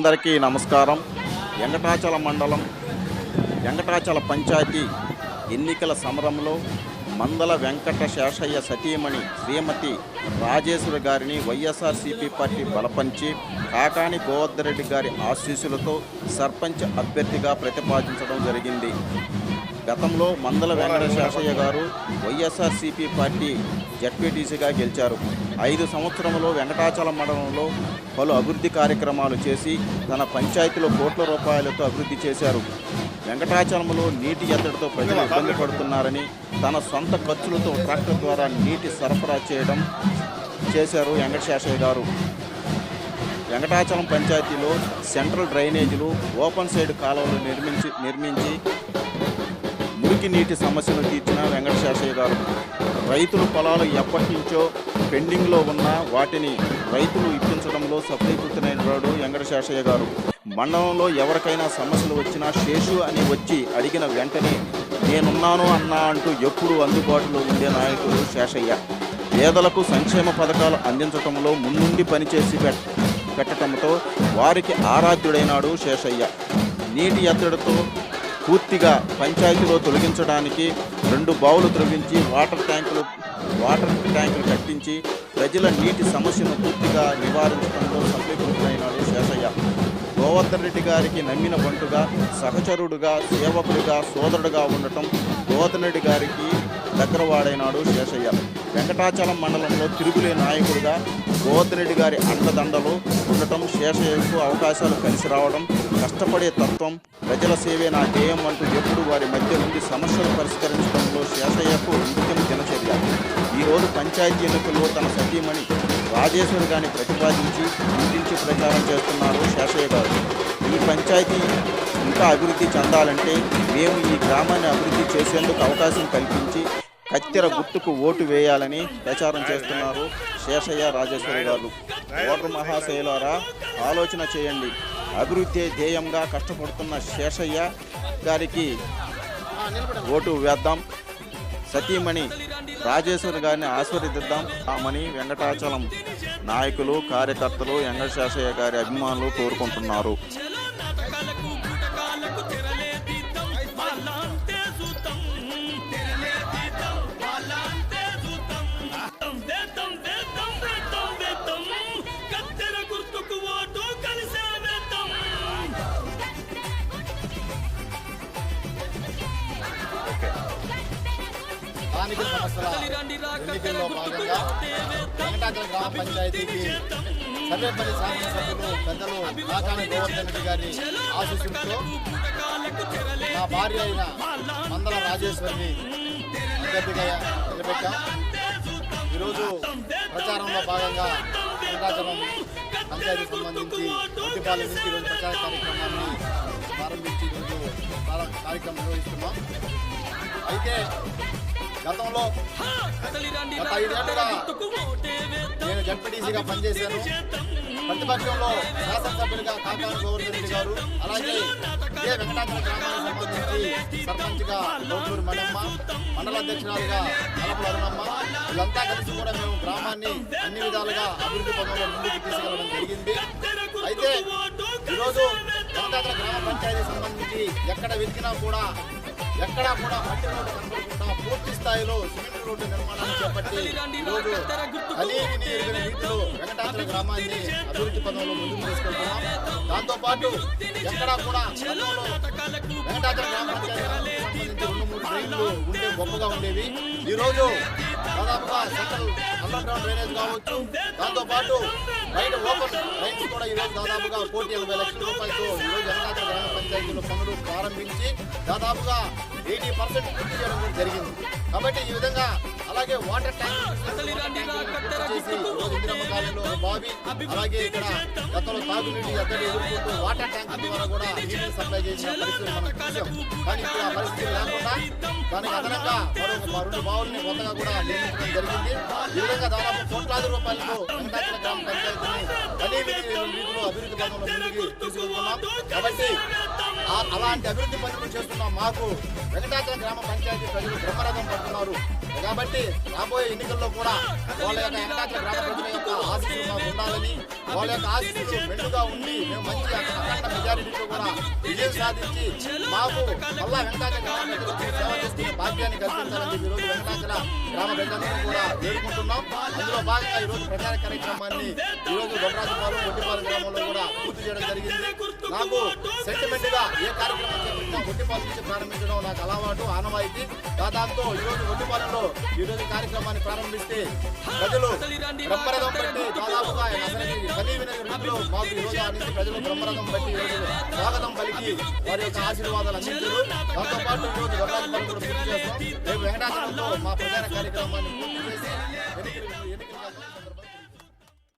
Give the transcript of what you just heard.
అందరికీ నమస్కారం. వెంకటాచల మండలం వెంకటాచల పంచాయతీ ఎన్నికల సమరంలో మందల వెంకట శేషయ్య సతీమణి శ్రీమతి రాజేశ్వరి గారిని వైఎస్ఆర్సీపీ పార్టీ బలపంచి కాకాని గోవర్ధరెడ్డి గారి ఆశీస్సులతో సర్పంచ్ అభ్యర్థిగా ప్రతిపాదించడం జరిగింది. గతంలో మందల వెంకటశాసయ్య గారు వైఎస్ఆర్సీపీ పార్టీ జడ్పీటీసీగా గెలిచారు. ఐదు సంవత్సరంలో వెంకటాచలం మండలంలో పలు అభివృద్ధి కార్యక్రమాలు చేసి తన పంచాయతీలో కోట్ల రూపాయలతో అభివృద్ధి చేశారు. వెంకటాచలంలో నీటి ఎద్దడితో ప్రజలు ఇబ్బంది పడుతున్నారని తన సొంత ఖర్చులతో ట్రాక్టర్ ద్వారా నీటి సరఫరా చేయడం చేశారు వెంకటశాసయ్య గారు. వెంకటాచలం పంచాయతీలో సెంట్రల్ డ్రైనేజీలు ఓపెన్ సైడ్ కాలువలు నిర్మించి నిర్మించి మురికి నీటి సమస్యను తీర్చిన వెంకటశేషయ్య గారు రైతుల పొలాలు ఎప్పటి నుంచో పెండింగ్లో ఉన్న వాటిని రైతులు ఇప్పించడంలో సఫలీకృతమైనవాడు వెంకటశేషయ్య గారు మండలంలో ఎవరికైనా సమస్యలు వచ్చినా శేషు అని వచ్చి అడిగిన వెంటనే నేనున్నాను అన్నా అంటూ ఎప్పుడూ అందుబాటులో ఉండే నాయకుడు శేషయ్య. పేదలకు సంక్షేమ పథకాలు అందించడంలో ముందుండి పనిచేసి పెట్ పెట్టడంతో వారికి ఆరాధ్యుడైనాడు శేషయ్య. నీటి ఎత్తడితో పూర్తిగా పంచాయతీలో తొలగించడానికి రెండు బావులు తొలగించి వాటర్ ట్యాంకులు వాటర్ ట్యాంకులు కట్టించి ప్రజల నీటి సమస్యను పూర్తిగా నివారించడంలో సఫలీకృతమైనాడు శేషయ్య గోవర్ధన్ రెడ్డి గారికి నమ్మిన బంటుగా సహచరుడుగా సేవకుడిగా సోదరుడుగా ఉండటం గోవర్ధన్ రెడ్డి గారికి దగ్గరవాడైనాడు శేషయ్య వెంకటాచలం మండలంలో తిరుగులే నాయకుడిగా గోవర్ధరెడ్డి గారి అండదండలు ఉండటం శేషయ్యకు అవకాశాలు కలిసి రావడం కష్టపడే తత్వం ప్రజల సేవే నా ధ్యేయం అంటూ ఎప్పుడు వారి మధ్య నుండి సమస్యలు పరిష్కరించడంలో శేషయ్యకు నిత్యం దినచర్య. ఈరోజు పంచాయతీ ఎన్నికల్లో తన సతీమణి రాజేశ్వరి గారిని ప్రతిపాదించి ఇంటించి ప్రచారం చేస్తున్నారు శేషయ్య గారు. ఈ పంచాయతీ ఇంకా అభివృద్ధి చెందాలంటే మేము ఈ గ్రామాన్ని అభివృద్ధి చేసేందుకు అవకాశం కల్పించి కత్తెర గుర్తుకు ఓటు వేయాలని ప్రచారం చేస్తున్నారు శేషయ్య రాజేశ్వరి గారు. ఓటర్ మహాశయులారా ఆలోచన చేయండి. అభివృద్ధి ధ్యేయంగా కష్టపడుతున్న శేషయ్య గారికి ఓటు వేద్దాం. సతీమణి రాజేశ్వరి గారిని ఆశీర్వదిద్దాం. ఆమని వెంకటాచలం నాయకులు కార్యకర్తలు వెంకటశేషయ్య గారి అభిమానులు కోరుకుంటున్నారు. స్థానిక సంస్థల ఎన్నికల్లో భాగంగా వెంకటాచల గ్రామ పంచాయతీకి సర్వేపల్లి శాసనసభ్యులు పెద్దలు కాకాని గోవర్ధన్ రెడ్డి గారి ఆశీస్సులతో నా భార్య అయిన మందల రాజేశ్వరిని అభ్యర్థిగా నిలబెట్టాం. ఈరోజు ప్రచారంలో భాగంగా వెంకటాచలం పంచాయతీ సంబంధించి ఇంటిపాల నుంచి ఈరోజు ప్రచార కార్యక్రమాన్ని ప్రారంభించి ఈరోజు కార్యక్రమం నిర్వహిస్తున్నాం. అయితే గతంలో గత ఐదేళ్ళుగా నేను జడ్పీటీసీగా పనిచేశాను. ప్రతిపక్షంలో శాసనసభ్యులుగా కాకాని గోవర్ధన్ రెడ్డి గారు అలాగే ఇదే వెంకటాచల గ్రామానికి సంబంధించి సర్పంచ్గా గౌటూరు మణమ్మ మండల అధ్యక్షురాలుగా కలపల అరుణమ్మ వీళ్ళంతా కలిసి కూడా మేము గ్రామాన్ని అన్ని విధాలుగా అభివృద్ధి పనుల్లో ముందుకు తీసుకెళ్ళడం జరిగింది. అయితే ఈరోజు వెంకటాచల గ్రామ పంచాయతీ సంబంధించి ఎక్కడ వెతికినా కూడా ఎక్కడా కూడా మట్టి రోడ్డు కనబడకుండా పూర్తి స్థాయిలో సిమెంట్ రోడ్డు నిర్మాణాన్ని చేపట్టి ఈరోజు రీతిలో వెంకటాచల గ్రామాన్ని అభివృద్ధి పదంలో ముందుకు తీసుకెళ్తున్నాం. దాంతో పాటు ఎక్కడా కూడా గతంలో వెంకటాచల గ్రామ పంచాయతీ సంబంధించి రెండు మూడు డ్రైన్లు ఉంటే గొప్పగా ఉండేవి. ఈ రోజు దాదాపుగా సెంట్రల్ అండర్ గ్రౌండ్ డ్రైనేజ్ కావచ్చు. దాంతో పాటు బయట ఓపెన్ డ్రైన్స్ కూడా ఈ రోజు దాదాపుగా కోటి ఎనభై లక్షల రూపాయలతో ఈ రోజు వెంకటాచల గ్రామ పంచాయతీలో పనులు ప్రారంభించి దాదాపుగా ఎయిటీ పర్సెంట్ పూర్తి చేయడం జరిగింది. కాబట్టి ఈ విధంగా అలాగే వాటర్ ట్యాంక్ బావి అలాగే ఇక్కడ గతంలో తాగునీటి ఎద్దడి ఎదుర్కొంటూ వాటర్ ట్యాంక్ ద్వారా కూడా నీటిని సప్లై చేసిన పరిస్థితులు మనం చూసాం కానీ ఇప్పుడు ఆ పరిస్థితి లేకుండా దానికి అదనంగా మరొక రెండు బావుల్ని కొత్తగా కూడా నిర్మించడం జరిగింది. ఈ విధంగా దాదాపు కోట్లాది రూపాయలతో వెంకటాచల గ్రామ పంచాయతీని రీతిలో అభివృద్ధి ముందుకు కాబట్టి అలాంటి అభివృద్ధి పనులు చేస్తున్న మాకు వెంకటాచలం గ్రామ పంచాయతీ ప్రజలు బ్రహ్మరథం పడుతున్నారు. కాబట్టి రాబోయే ఎన్నికల్లో కూడా వాళ్ళ యొక్క వెంకటాచల గ్రామ ప్రజల యొక్క ఆశీస్సులు ఉండాలని వాళ్ళ యొక్క ఆశీస్సులు మెండుగా ఉండి మేము మంచి అఖండ మెజారిటీతో కూడా విజయం సాధించి మాకు మళ్ళా వెంకటాచల గ్రామ ప్రజలకు సేవ చేసుకునే భాగ్యాన్ని కల్పించాలని ఈరోజు వెంకటాచల గ్రామ ప్రజలందరూ కూడా వేడుకుంటున్నాం. భాగంగా ఈరోజు ప్రచార కార్యక్రమాన్ని ఈరోజు గొడ్రాజుపాలెం ఒట్టిపాలెం గ్రామంలో కూడా పూర్తి చేయడం జరిగింది. నాకు సెంటిమెంట్గా ఏ కార్యక్రమం చేపట్టినా ఒట్టిపాలెం నుంచి ప్రారంభించడం నాకు అలవాటు ఆనవాయితీ. దాదాపుతో ఈరోజు ఒట్టిపాలెంలో ఈరోజు కార్యక్రమాన్ని ప్రారంభిస్తే ప్రజలు బ్రహ్మరథం బట్టి దాదాపుగా అసలు మాకు ఈరోజు ఆ నుంచి ప్రజలు బ్రహ్మరథం బట్టి స్వాగతం పలికి వారి యొక్క ఆశీర్వాదాలు అందించారు. దాంతో పాటు ఈరోజు గొడ్రాజుపాలెం కూడా పూర్తి చేస్తాం. రేపు వెంకటాచలంలో మా ప్రచార కార్యక్రమాన్ని పూర్తి చేసి ఎన్నికలు